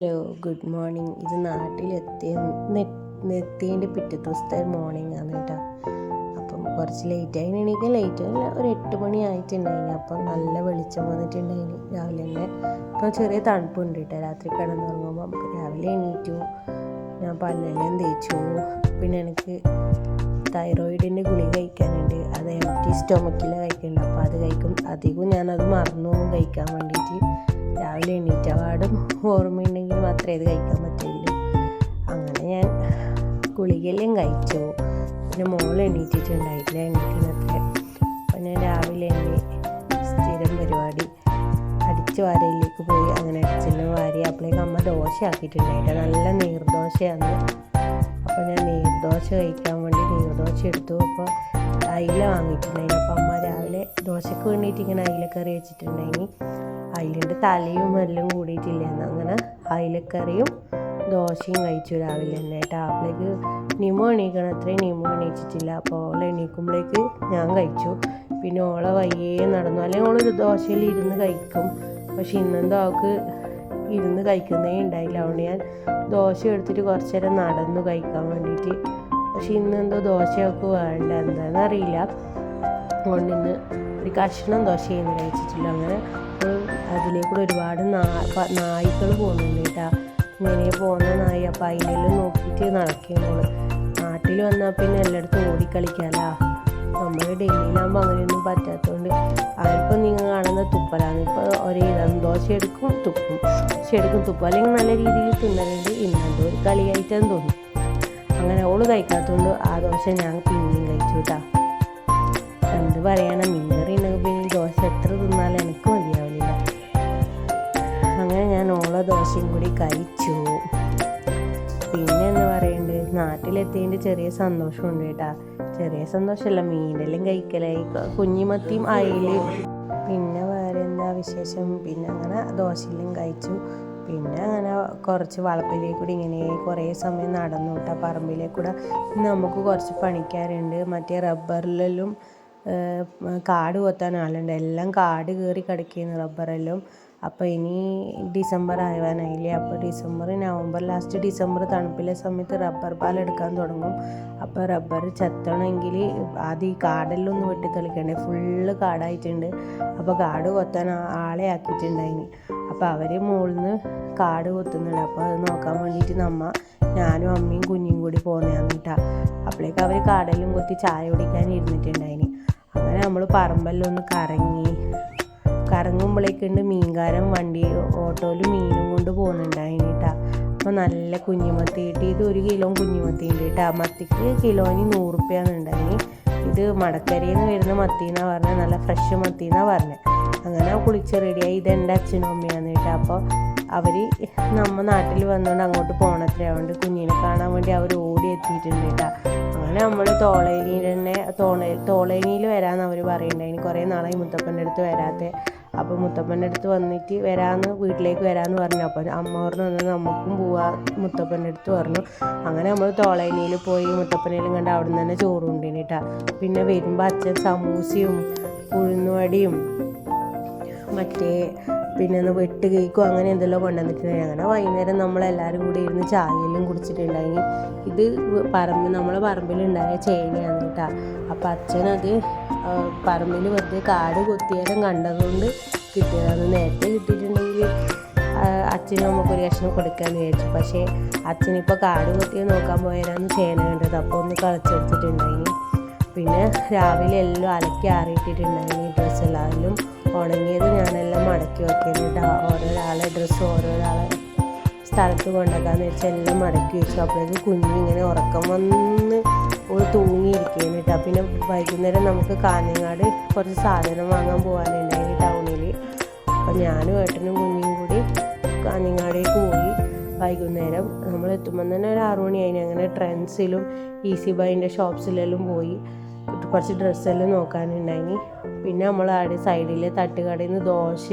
Hello good morning ഇത് നാട്ടിലെത്തിയ എത്തിയതിന്റെ പിറ്റേ ദിവസത്തെ മോർണിംഗ് ആണ് കേട്ടോ. അപ്പം കുറച്ച് ലേറ്റ് ആയി. എണീക്കാൻ ലേറ്റ് ആയില്ല ഒരു എട്ട് മണി ആയിട്ടുണ്ടായിന്. അപ്പം നല്ല വെളിച്ചം വന്നിട്ടുണ്ടായിന് രാവിലെ തന്നെ. ഇപ്പം ചെറിയ തണുപ്പുണ്ട് കേട്ടോ. രാത്രി കിടന്നുറങ്ങുമ്പോൾ രാവിലെ എണീറ്റു. ഞാൻ പല്ലെല്ലാം തേച്ചു. പിന്നെ എനിക്ക് തൈറോയിഡിന്റെ ഗുളിക കഴിക്കാനുണ്ട്. അത് എം ടി സ്റ്റൊമക്കിലെ കഴിക്കുന്നുണ്ട് അപ്പോൾ അത് കഴിക്കും. അധികവും ഞാനത് മറന്നു കഴിക്കാൻ വേണ്ടിയിട്ട് രാവിലെ എണീറ്റ പാടും. ഓർമ്മയുണ്ടെങ്കിൽ മാത്രമേ ഇത് കഴിക്കാൻ പറ്റുള്ളൂ അങ്ങനെ ഞാൻ ഗുളികയെല്ലാം കഴിച്ചു. പിന്നെ മോൾ എണീറ്റിട്ടുണ്ടായില്ല എണീറ്റിനൊക്കെ അപ്പം ഞാൻ രാവിലെ എന്റെ സ്ഥിരം പരിപാടി അടിച്ചു വാരയിലേക്ക് പോയി. അങ്ങനെ അടിച്ചെല്ലാം വാരി അപ്പോഴേക്കും അമ്മ ദോശ ആക്കിയിട്ടുണ്ടായിട്ട്. നല്ല നീർദോശയാണ് അപ്പോൾ ഞാൻ നീർദോശ കഴിക്കാൻ വേണ്ടി നീർദോശ എടുത്തു. അപ്പോൾ അയില വാങ്ങിയിട്ടുണ്ടായിരുന്നു അപ്പോൾ അമ്മ രാവിലെ ദോശയ്ക്ക് വേണ്ടിയിട്ട് ഇങ്ങനെ അയിലക്കറി വെച്ചിട്ടുണ്ടായിരുന്നു തലയും എല്ലാം കൂടിയിട്ടില്ലായിരുന്നു അങ്ങനെ അയിലക്കറിയും ദോശയും കഴിച്ചു രാവിലെ തന്നെ. ടാപ്പിലേക്ക് നിമോ എണീക്കണം. അത്രയും നിമോ എണീച്ചിട്ടില്ല. അപ്പോൾ ഓളെ എണീക്കുമ്പോഴേക്ക് ഞാൻ കഴിച്ചു. പിന്നെ ഓളെ വയ്യേ നടന്നു. അല്ലെങ്കിൽ ഓളൊരു ദോശയിൽ ഇരുന്ന് കഴിക്കും. പക്ഷെ ഇന്നെന്തോ അവൾക്ക് ഇരുന്ന് കഴിക്കുന്നേ ഉണ്ടായില്ല. അതുകൊണ്ട് ഞാൻ ദോശ എടുത്തിട്ട് കുറച്ച് നേരം നടന്നു കഴിക്കാൻ വേണ്ടിയിട്ട്. പക്ഷെ ഇന്നെന്തോ ദോശയൊക്കെ വേണ്ട. എന്താണെന്ന് ഇന്ന് ഒരു കഷ്ണം ദോശ ചെയ്യുന്ന കഴിച്ചിട്ടില്ല അങ്ങനെ അതിലേക്കൂടെ ഒരുപാട് നായ്ക്കൾ പോകുന്നുണ്ട് കേട്ടോ. ഇങ്ങനെ പോകുന്ന നായി അപ്പം അതിനെല്ലാം നോക്കിയിട്ട് നടക്കുന്നു നാട്ടിൽ വന്നാൽ പിന്നെ എല്ലായിടത്തും ഓടിക്കളിക്കാമല്ലോ നമ്മൾ ഡൽഹിയിലാകുമ്പോൾ അങ്ങനെയൊന്നും പറ്റാത്തതുകൊണ്ട് അതിപ്പോൾ നിങ്ങൾ കാണുന്ന തുപ്പലാണ്. ഇപ്പോൾ ഒരേ ഇതാണ്. ദോശ എടുക്കും തുപ്പും. ദോശ എടുക്കും തുപ്പും. അല്ലെങ്കിൽ നല്ല രീതിയിൽ തിന്നലുണ്ട്. ഇന്നത് ഒരു കളിയായിട്ടെന്ന് തോന്നും അങ്ങനെ ഓൾ കഴിക്കാത്തതുകൊണ്ട് ആ ദോശ ഞാൻ പിന്നെയും കഴിച്ചു കേട്ടോ. എന്ത് പറയണം? മീൻകറി ഉണ്ടെങ്കിൽ ദോശ എത്ര തിന്നാലും എനിക്ക് മതിയാവില്ല അങ്ങനെ ഞാൻ ഓള ദോശയും കൂടി കഴിച്ചു. പിന്നെ എന്ന് പറയുന്നത് നാട്ടിലെത്തിയതിന്റെ ചെറിയ സന്തോഷമുണ്ട് കേട്ടാ. ചെറിയ സന്തോഷമല്ല മീനെല്ലാം കഴിക്കലായി കുഞ്ഞിമത്തിയും അയിൽ. പിന്നെ വേറെ എന്താ വിശേഷം? പിന്നെ അങ്ങനെ ദോശയിലും കഴിച്ചു. പിന്നെ അങ്ങനെ കുറച്ച് വളപ്പിലേക്ക് കൂടി ഇങ്ങനെ കുറേ സമയം നടന്നു കേട്ടാ പറമ്പിലേക്കൂടെ നമുക്ക് കുറച്ച് പണിക്കാരുണ്ട്. മറ്റേ റബ്ബറിലെല്ലാം കാട് കൊത്താൻ ആളുണ്ട്. എല്ലാം കാട് കയറി കിടക്കുന്നു റബ്ബറെല്ലാം. അപ്പോൾ ഇനി ഡിസംബർ ആവാനായില്ലേ? അപ്പോൾ ഡിസംബർ നവംബർ ലാസ്റ്റ് ഡിസംബർ തണുപ്പിലെ സമയത്ത് റബ്ബർ പാൽ എടുക്കാൻ തുടങ്ങും. അപ്പോൾ റബ്ബർ ചെത്തണമെങ്കിൽ ആദ്യം ഈ കാടെല്ലാം ഒന്ന് വെട്ടി തെളിക്കണ്ടേ? ഫുള്ള് കാടായിട്ടുണ്ട്. അപ്പോൾ കാട് കൊത്താൻ ആളെ ആക്കിയിട്ടുണ്ടായിന്. അപ്പോൾ അവർ മുകളിൽ നിന്ന് കാട് കൊത്തുന്നുണ്ട്. അപ്പോൾ അത് നോക്കാൻ വേണ്ടിയിട്ട് നമ്മ ഞാനും അമ്മയും കുഞ്ഞും കൂടി പോകുന്നതാണ് കേട്ടോ. അപ്പോഴേക്കും അവർ കാടെല്ലാം കൊത്തി ചായ കുടിക്കാൻ ഇരുന്നിട്ടുണ്ടായിന്. അങ്ങനെ നമ്മൾ പറമ്പെല്ലാം ഒന്ന് കറങ്ങി. കറങ്ങുമ്പോഴേക്കുണ്ട് മീൻകാരൻ വണ്ടി ഓട്ടോയിൽ മീനും കൊണ്ട് പോകുന്നുണ്ടായിന് കേട്ടാ അപ്പോൾ നല്ല കുഞ്ഞുമത്തി കിട്ടി. ഇത് ഒരു കിലോ കുഞ്ഞുമത്തി ഉണ്ട് കേട്ടാ മത്തിക്ക് കിലോന് നൂറുപ്യാണ് ഉണ്ടായി ഇത് മടക്കരയിൽ നിന്ന് വരുന്ന മത്തി എന്നാണ് പറഞ്ഞത് നല്ല ഫ്രഷ് മത്തി എന്നാണ് പറഞ്ഞത് അങ്ങനെ കുളിച്ച് റെഡിയായി ഇത് എന്റെ അച്ഛനും അമ്മയാണെന്ന് കേട്ടോ. അപ്പോൾ അവർ നമ്മ നാട്ടിൽ വന്നുകൊണ്ട് അങ്ങോട്ട് പോണത്രേ. അതുകൊണ്ട് കുഞ്ഞിനെ കാണാൻ വേണ്ടി അവർ ഓടി എത്തിയിട്ടുണ്ട് അങ്ങനെ നമ്മൾ തോളേനിയിൽ തന്നെ തോള തോളേനിയിൽ വരാമെന്ന് അവർ പറയുന്നുണ്ടായിന് കുറേ നാളായി മുത്തപ്പന്റെ അടുത്ത് വരാത്തെ. അപ്പോൾ മുത്തപ്പന്റെ അടുത്ത് വന്നിട്ട് വരാമെന്ന് വീട്ടിലേക്ക് വരാമെന്ന് പറഞ്ഞു. അപ്പോൾ അമ്മ പറഞ്ഞു നമുക്കും പോവാ മുത്തപ്പന്റെ അടുത്ത് പറഞ്ഞു. അങ്ങനെ നമ്മൾ തോളേനിയിൽ പോയി മുത്തപ്പനയിലും കണ്ട് അവിടെ നിന്ന് തന്നെ ചോറ് കേട്ടോ. പിന്നെ വരുമ്പോൾ അച്ഛൻ സമൂസയും ഉഴുന്നുവടിയും മറ്റേ പിന്നെ ഒന്ന് വെട്ട് കേക്കും അങ്ങനെ എന്തെല്ലാം കൊണ്ടുവന്നിട്ടുണ്ടായി അങ്ങനെ വൈകുന്നേരം നമ്മളെല്ലാവരും കൂടി ഇരുന്ന് ചായയെല്ലാം കുടിച്ചിട്ടുണ്ടായി ഇത് പറമ്പ് നമ്മളെ പറമ്പിലുണ്ടായ ചേനയാണ് കേട്ടോ. അപ്പം അച്ഛനത് പറമ്പിൽ വെറുതെ കാട് കൊത്തിയാലും കണ്ടതുകൊണ്ട് കിട്ടിയതാണ്. നേരത്തെ കിട്ടിയിട്ടുണ്ടെങ്കിൽ അച്ഛനും നമുക്കൊരു കഷ്ണം കൊടുക്കാമെന്ന് വിചാരിച്ചു. പക്ഷേ അച്ഛനിപ്പോൾ കാട് കൊത്തി നോക്കാൻ പോയാലാണ് ചേന കണ്ടത്. അപ്പോൾ ഒന്ന് കളിച്ചെടുത്തിട്ടുണ്ടായി പിന്നെ രാവിലെ എല്ലാം അലക്കി ആറിയിട്ടിട്ടുണ്ടായിനി ഡ്രസ്സെല്ലാം. ഉണങ്ങിയത് ഞാനെല്ലാം മടക്കി വെക്കുന്നുണ്ട് ഓരോരാളെ ഡ്രസ്സ് ഓരോരാളെ സ്ഥലത്ത് കൊണ്ടുവെക്കാന്ന് വെച്ചാൽ എല്ലാം മടക്കി വെച്ചു. അപ്പോഴേക്കും കുഞ്ഞിങ്ങനെ ഉറക്കം വന്ന് ഒരു തൂങ്ങിയിരിക്കുകയാണ് കേട്ടോ പിന്നെ വൈകുന്നേരം നമുക്ക് കാഞ്ഞങ്ങാട് കുറച്ച് സാധനം വാങ്ങാൻ പോകാനുണ്ടായി ടൗണിൽ അപ്പം ഞാനും ഏട്ടനും കുഞ്ഞും കൂടി കാഞ്ഞങ്ങാടേക്ക് പോയി. വൈകുന്നേരം നമ്മൾ എത്തുമ്പോൾ തന്നെ ഒരു ആറു മണിയായി അങ്ങനെ ട്രെൻഡ്സിലും ഈസി ബൈന്റെ ഷോപ്സിലെല്ലാം പോയി. കുറച്ച് ഡ്രസ്സെല്ലാം നോക്കാനുണ്ടായിനി. പിന്നെ നമ്മൾ അവിടെ സൈഡിലെ തട്ടുകടയിൽ നിന്ന് ദോശ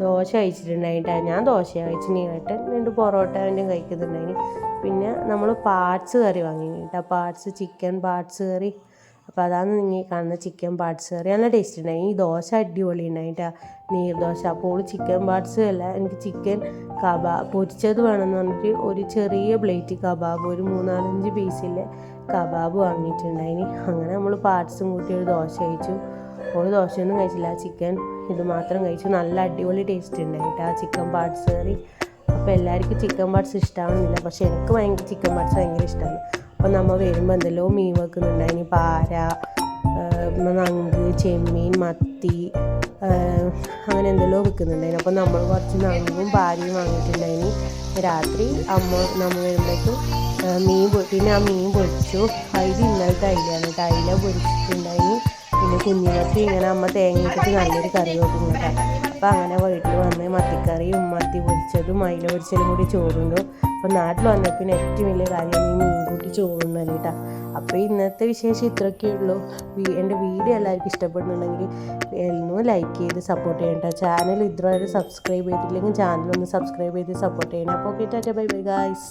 ദോശ കഴിച്ചിട്ടുണ്ടായിട്ടാ. ഞാൻ ദോശ കഴിച്ചിനി ഏട്ടൻ രണ്ട് പൊറോട്ട വേണ്ടിയും കഴിക്കുന്നുണ്ടായിനി. പിന്നെ നമ്മൾ പാർട്സ് കറി വാങ്ങി കേട്ടോ പാർട്സ് ചിക്കൻ പാർട്സ് കറി. അപ്പോൾ അതാണ് നിങ്ങൾ കാണുന്ന ചിക്കൻ പാർട്സ് കറി. നല്ല ടേസ്റ്റ് ഉണ്ടായി. ഈ ദോശ അടിപൊളി ഉണ്ടായിട്ടാ. നീർദോശ അപ്പോൾ ചിക്കൻ പാർട്സ് അല്ല എനിക്ക് ചിക്കൻ കബാബ് പൊരിച്ചത് വേണമെന്ന് പറഞ്ഞിട്ട് ഒരു ചെറിയ പ്ലേറ്റ് കബാബ് ഒരു മൂന്നാലഞ്ച് പീസിലെ കബാബ് വാങ്ങിയിട്ടുണ്ടായിനി. അങ്ങനെ നമ്മൾ പാർട്സും കൂട്ടി ഒരു ദോശ കഴിച്ചു. ഒരു ദോശയൊന്നും കഴിച്ചില്ല. ചിക്കൻ ഇത് മാത്രം കഴിച്ചു. നല്ല അടിപൊളി ടേസ്റ്റ് ഉണ്ടായിട്ട് ആ ചിക്കൻ പാർട്സ് കറി. അപ്പോൾ എല്ലാവർക്കും ചിക്കൻ പാർട്സ് ഇഷ്ടമാവുന്നില്ല പക്ഷേ എനിക്ക് ഭയങ്കര ചിക്കൻ പാർട്സ് ഭയങ്കര ഇഷ്ടമാണ് അപ്പോൾ നമ്മൾ വരുമ്പോൾ എന്തെല്ലോ മീൻ വെക്കുന്നുണ്ടായിനി. പാര നങ്ക് ചെമ്മീൻ മത്തി അങ്ങനെ എന്തെല്ലോ വെക്കുന്നുണ്ടായിന്. അപ്പോൾ നമ്മൾ കുറച്ച് നങ്കും പാരയും വാങ്ങിയിട്ടുണ്ടായിന്. രാത്രി അമ്മ നമ്മൾ വരുമ്പോഴേക്കും മീൻ പിന്നെ ആ മീൻ പൊരിച്ചു. അതിൽ ഇന്നലത്തെ അയിലാണ് കേട്ടോ. അയില പിന്നെ കുഞ്ഞിനൊക്കെ ഇങ്ങനെ അമ്മ തേങ്ങയിട്ട് നല്ലൊരു കറി വെക്കും കേട്ടോ. അപ്പോൾ അങ്ങനെ വീട്ടിൽ വന്ന് മത്തിക്കറിയും മത്തി പൊരിച്ചതും അയില പൊരിച്ചതും കൂടി ചോറുണ്ടു. അപ്പോൾ നാട്ടിൽ വന്നപ്പോൾ പിന്നെ ഏറ്റവും വലിയ കാര്യം ഈ മീൻ കൂട്ടി ചോറുണ്ടല്ലോ കേട്ടോ. അപ്പോൾ ഇന്നത്തെ വിശേഷം ഇത്രയൊക്കെ ഉള്ളൂ. എന്റെ വീഡിയോ എല്ലാവർക്കും ഇഷ്ടപ്പെടുന്നുണ്ടെങ്കിൽ എന്നും ലൈക്ക് ചെയ്ത് സപ്പോർട്ട് ചെയ്യണ്ട ചാനൽ ഇതുവരെ സബ്സ്ക്രൈബ് ചെയ്തില്ലെങ്കിൽ ചാനൽ ഒന്ന് സബ്സ്ക്രൈബ് ചെയ്ത് സപ്പോർട്ട് ചെയ്യണം. അപ്പോൾ ടാറ്റ ബൈ ബൈ ഗായ്സ്